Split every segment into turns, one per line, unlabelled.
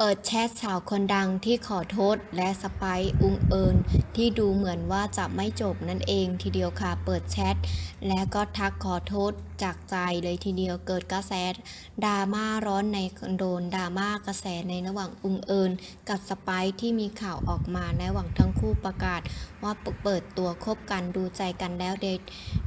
เปิดแชทสาวคนดังที่ขอโทษและสไปซ์อุงเอิญที่ดูเหมือนว่าจะไม่จบนั่นเองทีเดียวค่ะเปิดแชทและก็ทักขอโทษจากใจเลยทีเดียวเกิดกระแสดราม่าร้อนในโดนดราม่ากระแสในระหว่างอุงเอิญกับสไปซ์ที่มีข่าวออกมาในระหว่างทั้งคู่ประกาศ ว่าเปิดตัวคบกันดูใจกันแล้วโดย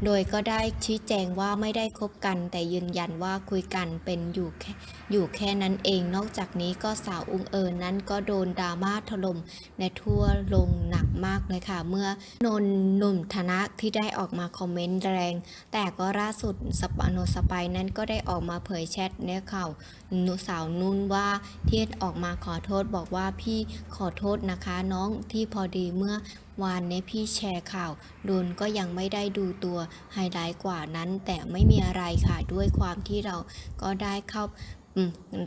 โดยก็ได้ชี้แจงว่าไม่ได้คบกัน แต่ยืนยันว่าคุยกันเป็นอยู่แค่อยู่แค่นั้นเอง นอกจากนี้ก็สาวอุงเอิญนั้นก็โดนดราม่าถล่มในทั่วลงหนักมากเลยค่ะ เมื่อนนหนุ่มธนะที่ได้ออกมาคอมเมนต์แรง แต่ก็ล่าสุดสปโนสไปนั้นก็ได้ออกมาเผยแชทในข่าวนุสาวนุ่นว่าที่ออกมาขอโทษบอกว่าพี่ขอโทษนะคะน้องที่พอดีเมื่อวานเนี้พี่แชร์ข่าวโดนก็ยังไม่ได้ดูตัวไฮไลท์กว่านั้น แต่ไม่มีอะไรค่ะด้วยความที่เราก็ได้เข้า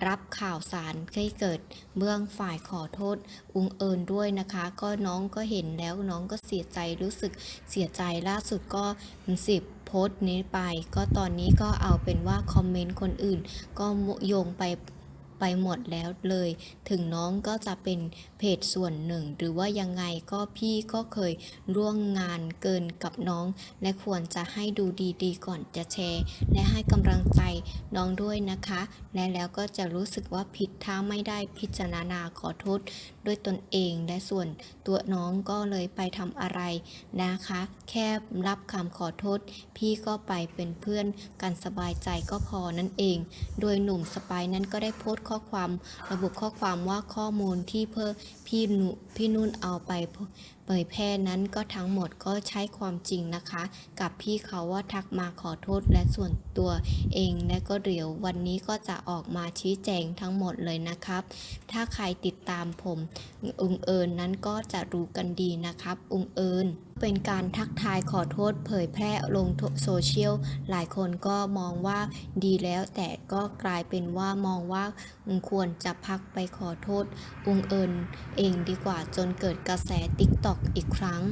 รับข่าวสารให้เกิดเบื้องฝ่ายขอโทษอุงเอิญด้วยนะคะ ก็น้องก็เห็นแล้วน้องก็เสียใจรู้สึกเสียใจล่าสุดก็สิบโพสต์นี้ไป ก็ตอนนี้ก็เอาเป็นว่าคอมเมนต์คนอื่น ก็โยงไป ไปหมดแล้วเลย ถึงน้องก็จะเป็นเพจส่วนหนึ่ง หรือว่ายังไงก็พี่ก็เคยร่วมงานเกินกับน้อง และควรจะให้ดูดีๆ ก่อนจะแชร์ และให้กำลังใจน้องด้วยนะคะ และแล้วก็จะรู้สึกว่าผิดถ้าไม่ได้พิจารณาขอโทษด้วยตนเองและส่วนตัวน้องก็เลยไปทำอะไรนะคะ แค่รับคำขอโทษ พี่ก็ไปเป็นเพื่อนกันสบายใจก็พอนั่นเอง โดยหนุ่มสไปร์นั้นก็ได้โพสต์ข้อความระบุข้อความว่าข้อมูลที่เพื่อพี่นุพี่นุ่นเอาไปเผยแพร่นั้นก็ทั้งหมดก็ใช้ความจริงนะคะ กับพี่เขาว่าทักมาขอโทษและส่วนตัวเองและก็เดี๋ยววันนี้ก็จะออกมาชี้แจงทั้งหมดเลยนะครับ ถ้าใครติดตามผมอุงเอิญนั้นก็จะรู้กันดีนะครับอุงเอิญเป็นการทักทายขอโทษเผยแพร่ลงโซเชียลหลายคนก็มองว่าดีแล้วแต่ก็กลายเป็นว่ามองว่าควรจะพักไปขอโทษอุงเอิญเองดีกว่าจนเกิดกระแสติ๊กตอกอีกครั้ง